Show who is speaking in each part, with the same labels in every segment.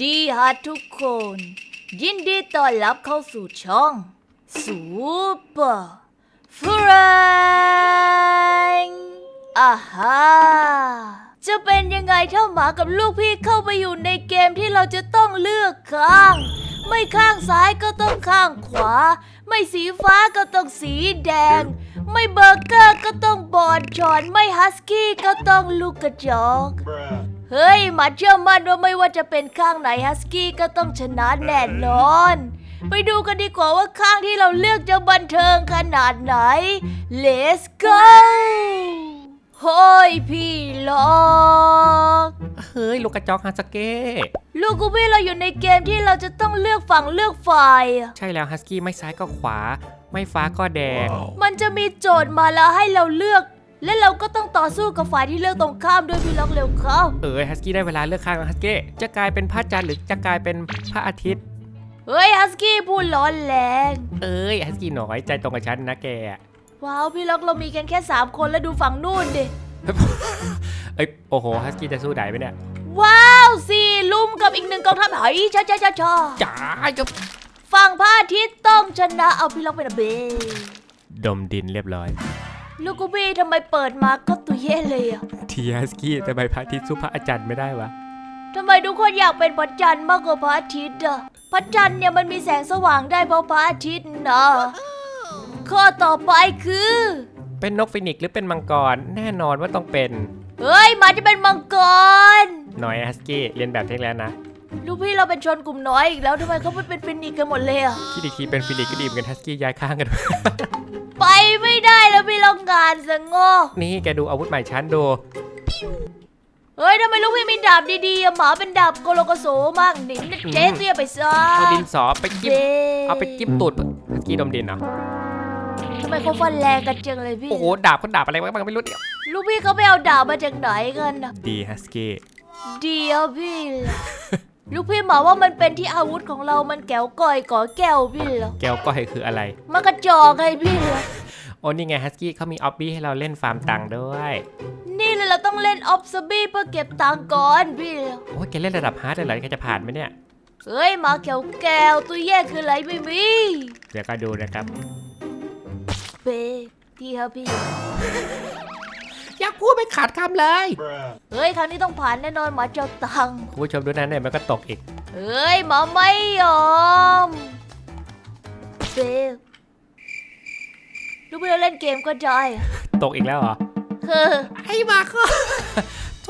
Speaker 1: ดีฮะทุกคน ยินดีต้อนรับเข้าสู่ช่องซูเปอร์ฟรนอ่าฮะจะเป็นยังไงถ้าหมากับลูกพี่เข้าไปอยู่ในเกมที่เราจะต้องเลือกข้าง ไม่ข้างซ้ายก็ต้องข้างขวา ไม่สีฟ้าก็ต้องสีแดง ไม่เบอร์เกอร์ก็ต้องบอดจอน ไม่ฮัสกี้ก็ต้องลูกกระจอก
Speaker 2: Bruh.
Speaker 1: เฮ้ยหมาเชื่อมั่นว่าไม่ว่าจะเป็นข้างไหนฮัสกี้ก็ต้องชนะแน่นอน ไปดูกันดีกว่าว่าข้างที่เราเลือกจะบันเทิงขนาดไหน Let's go โฮ้ยพี่ล็อก
Speaker 3: เฮ้ยลูกกระจอกฮาสเก้
Speaker 1: ลูกกูพี่เราอยู่ในเกมที่เราจะต้องเลือกฝั่งเลือกฝ่ายอะ
Speaker 3: ใช่แล้วฮัสกี้ไม่ซ้ายก็ขวา ไม่ฟ้าก็แดง
Speaker 1: มันจะมีโจทย์มาแล้วให้เราเลือก และเราก็ต้องต่อสู้กับฝ่ายที่เลือกตรงข้ามด้วยพี่ล็อกเร็วเข้า
Speaker 3: เออฮัสกี้ได้เวลาเลือกข้างแล้วฮัสกี้จะกลายเป็นพระจันทร์หรือจะกลายเป็นพระอาทิตย์
Speaker 1: เฮ้ยฮัสกี้พูดร้อนแรง
Speaker 3: เอ้ยฮัสกี้หน่อยใจตรงกับฉันนะแก
Speaker 1: ว้าวพี่ล็อกเรามีกันแค่ 3 คนแล้วดูฝั่งนู่นดิ
Speaker 3: เอ้ยโอ้โหฮัสกี้จะสู้ได้ไหมเนี่ย
Speaker 1: ว้าวสี่ลุมกับอีกหนึ่งกองทัพเฮ้ยช้าช้าช้าช้า
Speaker 3: จ๋าจะ
Speaker 1: ฝั่งพระอาทิตย์ต้องชนะเอาพี่ล็อกเป็นอะเบ
Speaker 3: ดมดินเรียบร้อย
Speaker 1: ลูกกูบี้ทำไมเปิดมาก็ตุยเย่เลยอะ
Speaker 3: ทีฮัสกี้ทำไมพระอาทิตย์สู้พระอาจารย์ไม่ได้วะ
Speaker 1: ทำไมทุกคนอยากเป็นพระจันทร์มากกว่าพระอาทิตย์อะพระจันทร์เนี่ยมันมีแสงสว่างได้เพราะพระอาทิตย์นะข้อต่อไปคือ
Speaker 3: เป็นนกฟินิกซ์หรือเป็นมังกร แน่นอนว่าต้องเป็น
Speaker 1: เฮ้ยหมาจะเป็นมังกร
Speaker 3: หน่อยฮัสกี้เรียนแบบเทคแล้วนะ
Speaker 1: ลูกพี่เราเป็นชนกลุ่มน้อยอีกแล้วทำไมเขาไม่เป็นฟินิกซ์กันหมดเลยอะ
Speaker 3: คิดอีกทีเป็นฟินิกซ์ก็ดีเหมือนกันฮัสกี้ย้ายข้างกัน
Speaker 1: ไปไม่ได้แล้วพี่ลองงานสงบ
Speaker 3: นี่แกดูอาวุธใหม่ฉันดู
Speaker 1: เฮ้ยทำไมลูกพี่มีดาบดีๆอะหมาเป็นดาบโกโลโกโสมากหนินะเจ๊เตี้ยไปซะ
Speaker 3: เอาดินสอไปจิ้ม
Speaker 1: เจ๊
Speaker 3: เอาไปจิ้มตูดฮัสกี้ดมดินเหรอ
Speaker 1: ทำไมเขาฟันแรงกันจังเลยพี่
Speaker 3: โอ้โห ดาบเขาดาบอะไรวะมันไม่รู้เนี่ย
Speaker 1: ลูกพี่เขาไปเอาดาบมาจากไหนกันนะ
Speaker 3: ดีฮัสกี้
Speaker 1: เดียวพี่ล่ะ ลูกพี่หมาว่ามันเป็นที่อาวุธของเรา มันแก้วก่อยก่อแก้วพี่เหรอ
Speaker 3: แก้วก้อยคืออะไร
Speaker 1: มันกระจอกไงพี่เหรอ
Speaker 3: โอ้นี่ไงฮัสกี้เขามีออบบี้ให้เราเล่นฟาร์มตังค์ด้วย
Speaker 1: นี่เลยเราต้องเล่นออฟซบี้เพื่อเก็บตังค์ก่อนพี่เหรอ
Speaker 3: โอ้ยแกเล่นระดับฮาร์ดเลยเหรอแกจะผ่านไหมเนี่ย
Speaker 1: เฮ้ยหมาแก้วแก้วตัวแย่คืออะไรไม่มี
Speaker 3: เดี๋ยวก็ดูนะครับ
Speaker 1: เบ้พี่ครับพี่
Speaker 3: อยาก พูดไม่ขาดคำเลย
Speaker 2: Bruh.
Speaker 1: เฮ้ยครั้งนี้ต้องผ่านแน่นอนหมาเจ้าตังค์
Speaker 3: คุณผู้ชมดูนั้นเนี่ยมันก็ตกอีก
Speaker 1: เฮ้ยหมาไม่ยอมเบลลูกพี่เราเล่นเกมก็ได้อะ
Speaker 3: ตกอีกแล้วเหรอ
Speaker 1: เฮ้อ
Speaker 3: ไอ้มาก็โถ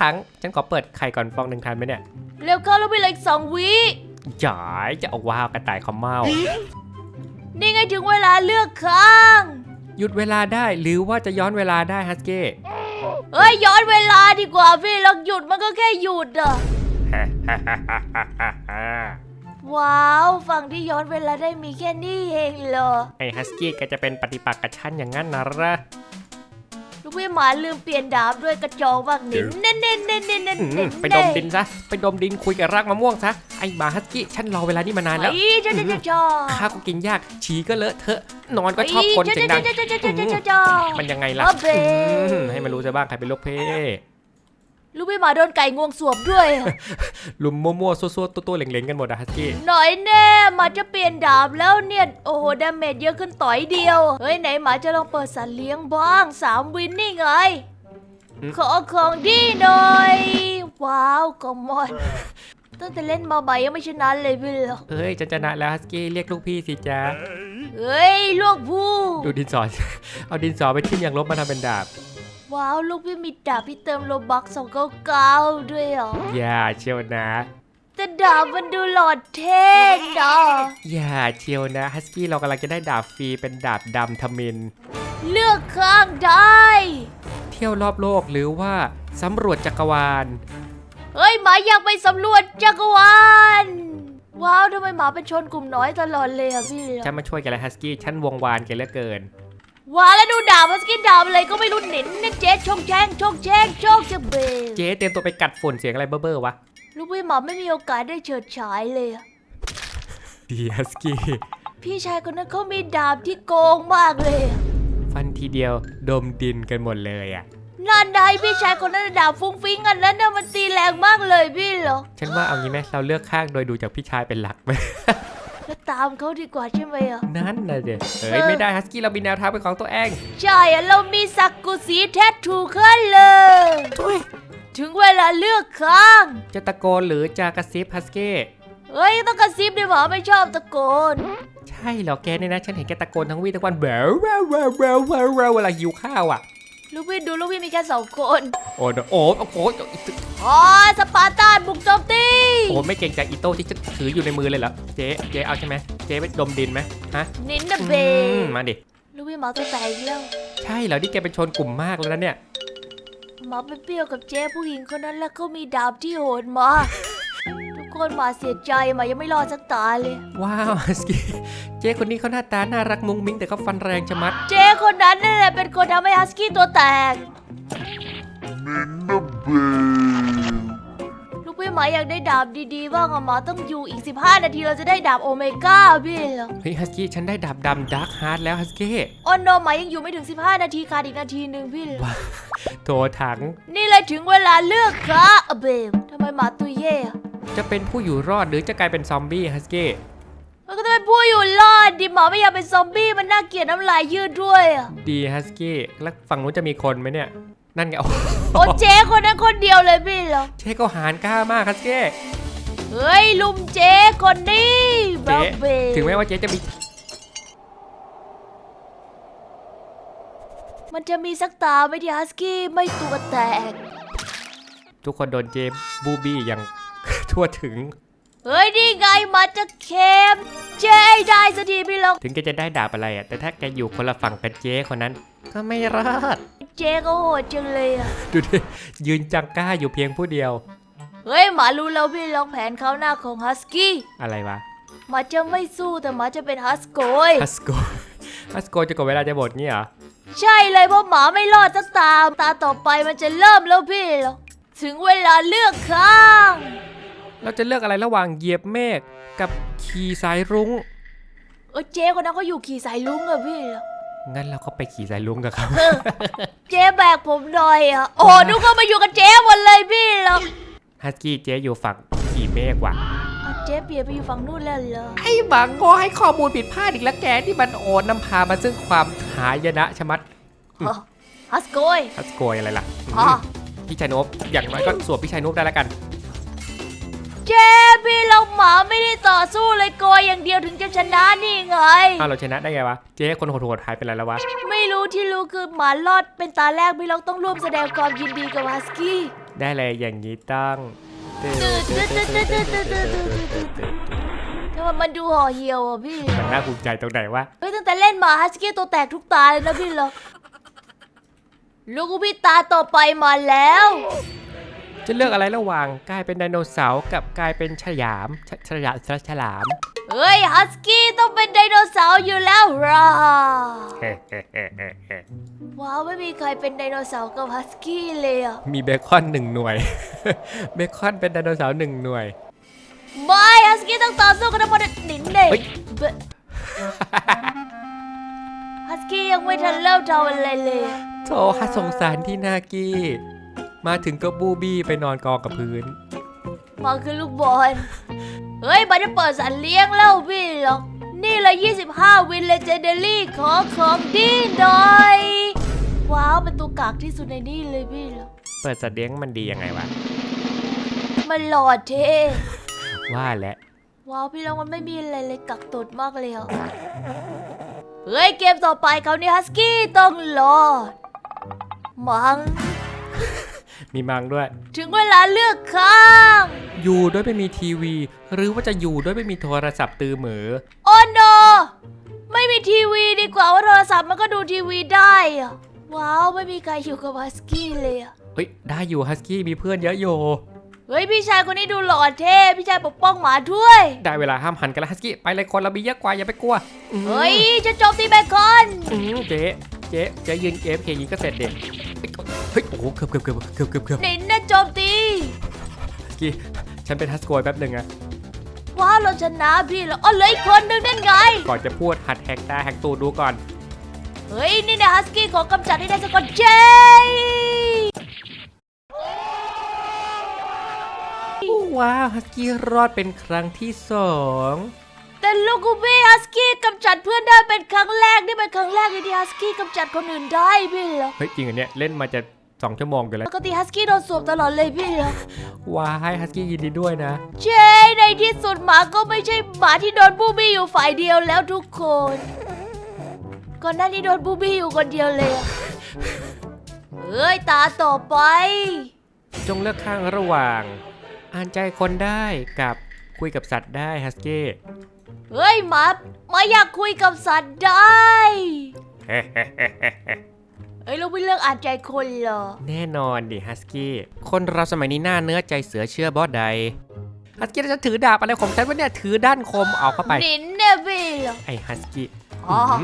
Speaker 3: ถังฉันขอเปิดไข่ก่อนฟองหนึ่งทันไหมเนี่ย
Speaker 1: เร็วเข้าลูกพี่เหลยอีกสองวิ
Speaker 3: จ๋ายจะเอาว้าวกระต่ายขมเมา
Speaker 1: นี่ไงถึงเวลาเลือกข้าง
Speaker 3: หยุดเวลาได้หรือว่าจะย้อนเวลาได้ฮัสกี้
Speaker 1: เฮ้ยย้อนเวลาดีกว่าพี่เราหยุดมันก็แค่หยุดอะว้าวฝั่งที่ย้อนเวลาได้มีแค่นี้เองเหรอ
Speaker 3: ไอ้ฮัสกี้แกจะเป็นปฏิปักษ์กับฉันอย่างนั้นนะเหรอ
Speaker 1: ลูกพี่หมาลืมเปลี่ยนดาบด้วยกระจอกบ้างนิเน่นเน่นเน่นเน่นเน่น
Speaker 3: อื
Speaker 1: เน่
Speaker 3: ม
Speaker 1: น
Speaker 3: ไปดมดินซะ ไปดมดินคุยกับรากมะม่วงซะ ไอ้บาฮัสกี้ฉันรอเวลานี้มานานแล้ว
Speaker 1: ไอ้จ้าจ้าจ้าจ้า
Speaker 3: ข้าวก็กินยาก ฉี่ก็เลอะเทอะ นอนก็ชอบกลนเสียงดัง
Speaker 1: จ้าจ้าจ้าจ้าจ้าจ้าจ้า
Speaker 3: มันยังไงล่ะ
Speaker 1: เอาเบ
Speaker 3: อืมให้มันรู้ซะบ้างใครเป็นลูกเพ่
Speaker 1: ลูกพี่หมาโดนไก่งวงสวบด้วยอะ
Speaker 3: ลุมมั่วๆซัวๆตัวๆเหลงๆกันหมดอะฮัสกี้
Speaker 1: หน่อยแน่หมาจะเปลี่ยนดาบแล้วเนี่ย โอ้โหดาเมจเยอะขึ้นต่อยเดียว เฮ้ย ไหนหมาจะลองเปิดสัตว์เลี้ยงบ้างสามวินนี่ไง ขอของดีหน่อย ว้าวกอมอน
Speaker 2: Bruh.
Speaker 1: ตั้งแต่เล่นมาใหม่ยังไม่ชนะเลยพี่เหรอ
Speaker 3: เอ้ยฉันชนะแล้วฮัสกี้เรียกลูกพี่สิจ๊ะ
Speaker 1: เฮ้ยลูกผู้
Speaker 3: ดูดินสอ เอาดินสอไปทิ่มยางลบมาทำเป็นดาบ
Speaker 1: ว้าวลูกพี่มีดาบพี่เติมโลบักสองเก้าเก้าด้วยเหรอ
Speaker 3: อย่าเชียวนะ
Speaker 1: แต่ดาบมันดูหลอดเท่นะ
Speaker 3: อย่าเชียวนะฮัสกี้เรากำลังจะได้ดาบฟรีเป็นดาบดำทมิน
Speaker 1: เลือกข้างได้
Speaker 3: เที่ยวรอบโลกหรือว่าสำรวจจักรวาล
Speaker 1: เฮ้ยหมาอยากไปสำรวจจักรวาล ว้าวทำไมหมาเป็นชนกลุ่มน้อยตลอดเลยอะพี่
Speaker 3: ฉันมาช่วยกันแล้วฮัสกี้ฉันวงวานแกันเหลือเกิน
Speaker 1: ว้าวแล้วดูดาบมันสกินดาบอะไรก็ไม่รู้เน้นนะเจ๊ชงแช่งชงแช่งโชคจะเบล
Speaker 3: เจ๊เตรียมตัวไปกัดฝุ่นเสียงอะไรเบ้อๆวะ
Speaker 1: ลูกพี่หมาไม่มีโอกาสได้เฉิดฉายเลยอะ
Speaker 3: ดีฮัสกี้
Speaker 1: พี่ชายคนนั้นเขามีดาบที่โกงมากเลยอะ
Speaker 3: ฟันทีเดียวดมดินกันหมดเลยอะ
Speaker 1: นั่นนายพี่ชายคนนั้นน่ะด่าฟุ้งฟิ้งอันนั้นน่ะมันตีแรงมากเลยพี่เหรอ
Speaker 3: ฉันว่าเอางี้ไหมเราเลือกข้างโดยดูจากพี่ชายเป็นหลักไหม
Speaker 1: แล้วตามเขาดีกว่าใช่ไหมอะ
Speaker 3: นั่นนะเด็เฮ้ยไม่ได้ฮัสกี้เรามีแนวทางเป็นของตัวเอง
Speaker 1: ใช่อะเรามีสักกุสีแทททูขึ้นเลยถึงเวลาเลือกข้าง
Speaker 3: จะตะโกนหรือจะกระซิบฮัสกี้
Speaker 1: เฮ้ยต้องกระซิบดิหมอไม่ชอบตะโกน
Speaker 3: ใช่เหรอแกเนี่ยนะ ฉันเห็นแกตะโกนทั้งวี่ทั้งวันแบวแววแววแววแววแววเวลาหิวข้าวอะ
Speaker 1: ลูกพี่ดูลูกพี่มีแค่สองคน
Speaker 3: โอ้โหโอ้โหโอ้โห
Speaker 1: อ๋อสปาร์ตานบุกโจมตี
Speaker 3: โอ้โหไม่เก่งใจอีโต้ที่จะถืออยู่ในมือเลยเหรอ เจ๊เจ๊เอาใช่ไหมเจ๊ไปดมดินไหมฮะ
Speaker 1: นินนะเบ
Speaker 3: อืมมาดิ
Speaker 1: ลูกพี่หมอตัวแตกอีกแล้ว
Speaker 3: ใช่เหรอที่แกเป็นชนกลุ่มมากแล้วนะเนี่ย
Speaker 1: หมอไปเปรี้ยวกับเจ๊ผู้หญิงคนนั้นแล้วเขามีดาบที่โหดมากทุก คนหมาเสียใจหมายังไม่รอดสักตาเลย
Speaker 3: ว้าวฮัสกี้เจ๊คนนี้เขาหน้าตาน่ารักมุ้งมิ้งแต่เขาฟันแรงชะมัด
Speaker 1: เจ๊คนนั้นนั่นแหละเป็นคนทำให้ฮัสกี้ตัวแตก ลูกพี่หมาอยากได้ดาบดีๆบ้างอะหมาต้องอยู่อีก 15 นาทีเราจะได้ดาบโอเมก้าพี่เหรอ
Speaker 3: เฮ้ยฮัสกี้ฉันได้ดาบดำดาร์คฮาร์ดแล้วฮัสกี้
Speaker 1: โอ้โนหมายังอยู่ไม่ถึง 15 นาทีขาดอีกนาทีหนึ่งพี่เหรอ
Speaker 3: ว้าโถถัง
Speaker 1: นี่เลยถึงเวลาเลือกค่ะอะเบมทำไมหมาตัวเย่อะ
Speaker 3: จะเป็นผู้อยู่รอดหรือจะกลายเป็นซอมบี้ฮัสกี้
Speaker 1: มันก็จะเป็นผู้อยู่รอดดิหมาไม่อยากเป็นซอมบี้มันน่าเกลียดน้ำลายยืดด้วยอะ
Speaker 3: ดีฮัสกี้แล้วฝั่งนู้นจะมีคนไหมเนี่ย นั่นไงโอ้
Speaker 1: โอ้เจ๊คนนั้นคนเดียวเลยพี่เหรอ
Speaker 3: เจ๊ก็หารกล้ามากฮัสกี้
Speaker 1: เฮ้ยลุมเจ๊คนนี้
Speaker 3: เจ๊
Speaker 1: บเบม
Speaker 3: ถึงแม้ว่าเจ๊จะมี
Speaker 1: มันจะมีสักตาไหม่ที่ฮัสกี้ไม่ตัวแตก
Speaker 3: ทุกคนโดนเจมบูบี้อย่าง ทั่วถึง
Speaker 1: เฮ้ยนี่ไงมาจะเค็มเจ๊ได้สักทีพี่หรอก
Speaker 3: ถึงแกจะได้ดาบอะไรอะแต่ถ้าแกอยู่คนละฝั่งกับเจ๊คนนั้น ก็ไม่รอด
Speaker 1: เจ๊ก็โหดจังเลยอะ
Speaker 3: ดูดิยืนจังกล้าอยู่เพียงผู้เดียว
Speaker 1: เฮ้ยหมารู้แล้วพี่ลองแผนเขาวหน้าของฮัสกี้
Speaker 3: อะไรวะ
Speaker 1: หมาจะไม่สู้แต่หมาจะเป็นฮัสโกย
Speaker 3: ฮัสโกฮัสโกจะกดเวลาจะหมดงี้เหรอ
Speaker 1: ใช่เลยเพราะหมาไม่รอดสักตาตาต่อไปมันจะเริ่มแล้วพี่หรอกถึงเวลาเลือกข้าง
Speaker 3: เราจะเลือกอะไรระหว่างเหยียบเมฆกับขี่สายรุ้ง
Speaker 1: เออเจ๊คนนั้นเขาอยู่ขี่สายลุงอะพี่หรอก
Speaker 3: งั้นเราก็ไปขี่สายรุ้งกับเขา
Speaker 1: เออเจ๊แบกผมหน่อยอะโอ้ทุกคนมาอยู่กับเจ๊หมดเลยพี่หรอก
Speaker 3: ฮัสกี้เจ๊อยู่ฝั่งขี่เมฆว่ะ
Speaker 1: เอาเจ๊เปลี่ยนไปอยู่ฝั่งนู้นแล้วเหรอ
Speaker 3: ไอ้บังโง่ให้ข้อมูลผิดพลาดอีกแล้วแกที่มันโอนนำพามาซึ่งความหายนะชะมัด
Speaker 1: อ๋อฮัสโกย
Speaker 3: ฮัสโกยอะไรล่ะ
Speaker 1: อ๋อ
Speaker 3: พี่ชายนบอย่างน้อยก็สวมพี่ชายนบได้แล้วกัน
Speaker 1: เจ๊พี่เราหมาไม่ได้ต่อสู้เลยโกยอย่างเดียวถึงจะชนะนี่ไง
Speaker 3: อ้าวเราชนะได้ไงวะ เจ๊คนโหดๆหายไปไหนแล้ววะ
Speaker 1: ไม่รู้ที่รู้คือหมารอดเป็นตาแรกพี่เราต้องร่วมแสดงความยินดีกับฮัสกี้
Speaker 3: ได้เลยอย่างนี้ต้อง
Speaker 1: ทำไมมันดูห่อเหี่ยวอะพี่
Speaker 3: มันน่าภูมิใจตรงไหนวะ
Speaker 1: เฮ้ยตั้งแต่เล่นมาฮัสกี้ตัวแตกทุกตาเลยนะพี่เราลูกพี่ตาต่อไปมาแล้ว
Speaker 3: จะเลือกอะไรระหว่างกลายเป็นไดโนเสาร์กับกลายเป็นฉลามฉฉลามฉฉลาม
Speaker 1: เฮ้ยฮัสกี้ต้องเป็นไดโนเสาร์อยู่แล้วร่า
Speaker 3: เฮ้เฮ้เฮ้เฮ้เฮ้
Speaker 1: ว้าวไม่มีใครเป็นไดโนเสาร์กับฮัสกี้เลยอะ
Speaker 3: มีเบคอนหนึ่งหน่วย เบคอนเป็นไดโนเสาร์หนึ่งหน่วย
Speaker 1: ไม่ฮัสกี้ต้องต่อสู้กับทั้งหมดหนินเด็ก
Speaker 3: เฮ้ย
Speaker 1: ฮัสกี้ยังไม่ทันเริ่มทำอะไรเลยอะ
Speaker 3: โธ่ฮัสสงสารที่นากี้ มาถึงก็บูบี้ไปนอนกองกับพื้น
Speaker 1: มาคือลูกบอล เฮ้ยมันจะเปิดสัตว์เลี้ยงแล้วพี่หรอก นี่เลย25 วินเลเจนเดอรี่ขอของดีหน่อย ว้าวเป็นตัวกากที่สุดในนี่เลยพี่หรอก
Speaker 3: เปิดสัตว์เลี้ยงมันดียังไงวะ
Speaker 1: มันหล่อเท่
Speaker 3: ว่าแหละ
Speaker 1: ว้าวพี่ลองมันไม่มีอะไรเลยกักตดมากเลยอะ เฮ้ยเกมต่อไปเขาวนี่ฮัสกี้ต้องรอดมัง
Speaker 3: มีมังด้วย
Speaker 1: ถึงเวลาเลือกข้าง
Speaker 3: อยู่ด้วยไม่มีทีวี หรือว่าจะอยู่ด้วยไม่มีโทรศัพท์ตือเหมือ
Speaker 1: โอ้โนไม่มีทีวีดีกว่าว่าโทรศัพท์มันก็ดูทีวีได้อะว้าวไม่มีใครอยู่กับฮัสกี้เลยอะ
Speaker 3: เฮ้ยได้อยู่ฮัสกี้มีเพื่อนเยอะโย
Speaker 1: เฮ้ยพี่ชายคนนี้ดูหล่อเท่พี่ชายปกป้องหมาด้วย
Speaker 3: ได้เวลาห้ามหันกันแล้วฮัสกี้ไปเลยคนเรามีเยอะกว่าอย่าไปกลัวอืม
Speaker 1: เฮ้ยจะโจมตีแบคอน
Speaker 3: อืมเจ๊เจ๊เจ๊ยืนเอฟเคยิงก็เสร็จเด็ก เฮ้ยโอ้โหเกือบเกือบเกือบเกือบเกือบเกือบ
Speaker 1: นินนะโจมตี
Speaker 3: ฮัสกี้ฉันเป็นฮัสโกยแป๊บหนึ่งอะ
Speaker 1: ว้าวเราชนะพี่แล้วอ๋อเหลืออีกคนนึงนั่นไง
Speaker 3: ก่อนจะพูดหัดแฮกตาแฮกตูดดูก่อน
Speaker 1: เฮ้ย นี่นะฮัสกี้ขอกำจัดให้ได้สกอนเจ
Speaker 3: ว้าวฮัสกี้รอดเป็นครั้งที่สอง
Speaker 1: แต่ลูกกูบี้ฮัสกี้กำจัดเพื่อนได้เป็นครั้งแรกนี่เป็นครั้งแรกเลยที่ฮัสกี้กำจัดคนอื่นได้พี่เหรอ
Speaker 3: เฮ้ยจริงเหรอเนี่ยเล่นมาจะสองชั่วโมงกันแล้ว
Speaker 1: ปกติฮัสกี้โดนสวมตลอดเลยพี่เหรอ
Speaker 3: ว้ายฮัสกี้ยินดีด้วยนะ
Speaker 1: เจ้ในที่สุดหมาก็ไม่ใช่หมาที่โดนบูบี้อยู่ฝ่ายเดียวแล้วทุกคนก่อนหน้านี้โดนบูบี้อยู่คนเดียวเลยอะเอ้ยตาต่อไป
Speaker 3: จงเลือกข้างระหว่าง อ่านใจคนได้กับคุยกับสัตว์ได้ฮัสกี้
Speaker 1: เฮ้ยหมาหมาอยากคุยกับสัตว์ได้เอ้ยเราไม่เลือกอ่านใจคนเหรอ
Speaker 3: แน่นอนดิฮัสกี้ คนเราสมัยนี้หน้าเนื้อใจเสือเชื่อบอสใดฮัสกี้จะถือดาบอะไรของฉันวะเนี่ยถือด้านคมเอาเข้าไป
Speaker 1: นินเนี่ยพี่เหรอ
Speaker 3: ไอ้ฮัสกี้
Speaker 1: อ๋อ
Speaker 3: ม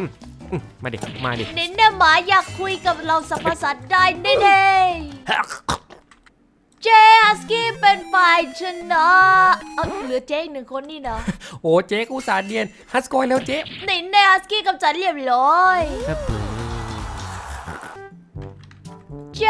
Speaker 3: อืมมาดิ มาดิ
Speaker 1: นินเนี่ยหมาอยากคุยกับเราสัมภาษณ์ได้แน่ๆ เจฮัสกี้เป็นฝ่ายชนะเอาเหลือเจ๊อีกหนึ่งคนนี่นะ
Speaker 3: โอ้เจ๊กูอุตสาห์เนียนฮัสโกยแล้วเจ๊
Speaker 1: นินเนี่ยฮัสกี้กำจัดเรียบร้อย
Speaker 3: ครับผม
Speaker 1: เจ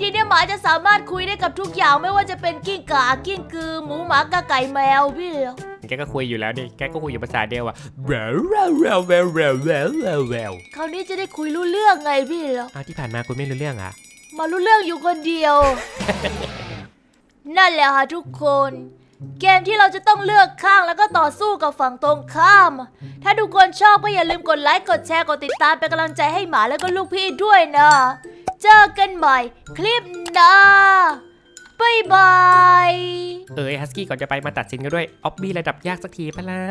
Speaker 1: ทีเนี่ยหมาจะสามารถคุยได้กับทุกอย่างไม่ว่าจะเป็นกิ้งก่ากิ้งกือ หมูหมากาไก่แมวพี่เหรอ
Speaker 3: แกก็คุยอยู่แล้วนี่แกก็คุยอยู่ภาษาเดียวอะแววแววแววแววแววแววแววแวว
Speaker 1: คราวนี้จะได้คุยรู้เรื่องไงพี่เหรอ
Speaker 3: อ้าวที่ผ่านมาคุยไม่รู้เรื่องอะ
Speaker 1: มารู้เรื่องอยู่คนเดียว นั่นแหละค่ะทุกคน เกมที่เราจะต้องเลือกข้างแล้วก็ต่อสู้กับฝั่งตรงข้าม ถ้าทุกคนชอบก็อย่าลืมกดไลค์ กดแชร์ กดติดตามเป็นกำลังใจให้หมาแล้วก็ลูกพี่ด้วยนะ เจอกันใหม่คลิปหน้าบ๊ายบาย
Speaker 3: เอ้ยฮัสกี้ก่อนจะไปมาตัดสินกันด้วยออบบี้ระดับยากสักทีพะล่ะ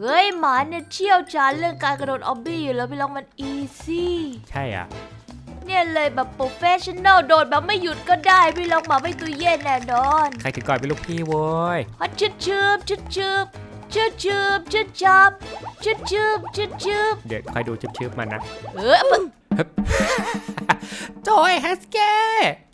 Speaker 1: เฮ้ยหมาเนี่ยเชี่ยวชาญเรื่องการกระโดดออบบี้อยู่แล้วไปลองมันอีซี่
Speaker 3: ใช่อะ
Speaker 1: เนี่ยเลยแบบโปรเฟชชั่นแนลโดดแบบไม่หยุดก็ได้พี่ลองหมาไม่ตัวเย็นแน่นอน
Speaker 3: ใครถึงก่อนเป็นลูกพี่โว้ย
Speaker 1: ฮัดชึบชึบชึบชึบชึบชึบชึบชับชึบชึบชึบชึบ
Speaker 3: เดี๋ยวคอยดูชิบๆมันนะ
Speaker 1: เออปะ
Speaker 3: จอยฮัสเก้
Speaker 1: บาย